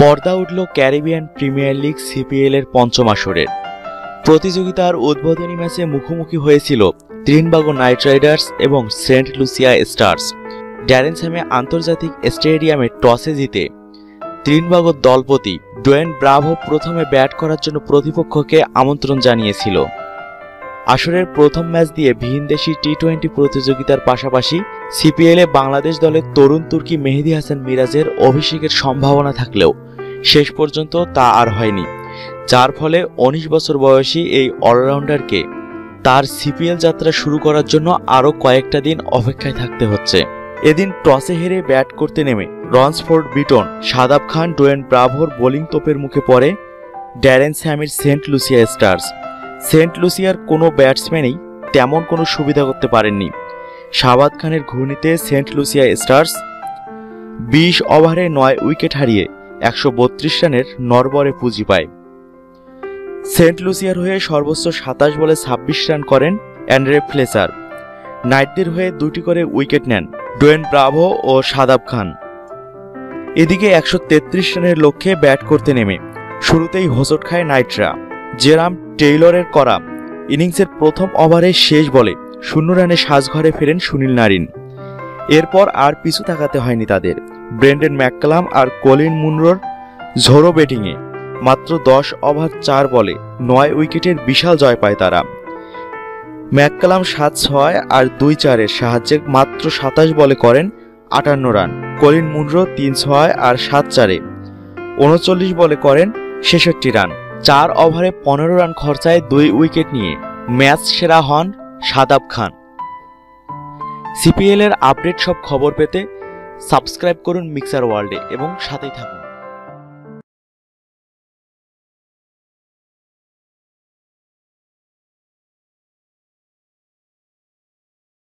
পর্দা উঠল Caribbean premier league CPL এর পঞ্চম আসরের প্রতিযোগিতার উদ্বোধনী ম্যাচে মুখোমুখি হয়েছিল ত্রিনবাগো নাইট রাইডার্স এবং সেন্ট লুসিয়া স্টার্স। ড্যারেনস্যামে আন্তর্জাতিক স্টেডিয়ামে টসে জিতে ত্রিনবাগো দলপতি ডোয়েন ব্রাভো প্রথমে ব্যাট করার জন্য প্রতিপক্ষকে আমন্ত্রণ জানিয়েছিল। আসরের প্রথম ম্যাচ দিয়ে ভিনদেশি টি টোয়েন্টি প্রতিযোগিতার পাশাপাশি সিপিএলে বাংলাদেশ দলের তরুণ তুর্কি মেহেদি হাসান মিরাজের অভিষেকের সম্ভাবনা থাকলেও শেষ পর্যন্ত তা আর হয়নি, যার ফলে উনিশ বছর বয়সী এই অলরাউন্ডারকে তার সিপিএল যাত্রা শুরু করার জন্য আরও কয়েকটা দিন অপেক্ষায় থাকতে হচ্ছে। এদিন টসে হেরে ব্যাট করতে নেমে Ronsford Beaton, Shadab Khan, Dwayne ব্রাভোর bowling তোপের মুখে পড়ে ড্যারেন স্যামির সেন্ট লুসিয়া স্টার্স। সেন্ট লুসিয়ার কোনো ব্যাটসম্যানই তেমন কোনো সুবিধা করতে পারেননি। শাবাদ খানের ঘূর্ণিতে সেন্ট লুসিয়া স্টার্স বিশ ওভারে নয় উইকেট হারিয়ে একশো বত্রিশ রানের নরবরে পুঁজি পায়। সেন্ট লুসিয়ার হয়ে সর্বোচ্চ সাতাশ বলে ছাব্বিশ রান করেন অ্যান্ড্রে ফ্লেসার নাইটদের হয়ে দুটি করে উইকেট নেন ডোয়েন ব্রাভো ও সাদাব খান। এদিকে একশো তেত্রিশ রানের লক্ষ্যে ব্যাট করতে নেমে। শুরুতেই হোঁচট খায় নাইটরা। জেরাম টেইলরের করা ইনিংসের প্রথম ওভারের শেষ বলে শূন্য রানে সাজঘরে ফেরেন সুনীল নারিন। এরপর আর পিছু তাকাতে হয়নি তাদের। ব্রেন্ডেন ম্যাককালাম আর কলিন মুনরোর ঝোড়ো ব্যাটিংয়ে মাত্র দশ ওভার চার বলে নয় উইকেটের বিশাল জয় পায় তারা। ম্যাককালাম সাত ছয় আর দুই চারের সাহায্যে মাত্র সাতাশ বলে করেন আটান্ন রান। কলিন মুনরো তিন ছয় আর সাত চারে উনচল্লিশ বলে করেন ছেষট্টি রান। চার ওভারে পনেরো রান খরচায় দুই উইকেট নিয়ে ম্যাচ সেরা হন সাদাব খান। সিপিএল এর আপডেট সব খবর পেতে সাবস্ক্রাইব করুন মিক্সার ওয়ার্ল্ডে এবং সাথেই থাকুন।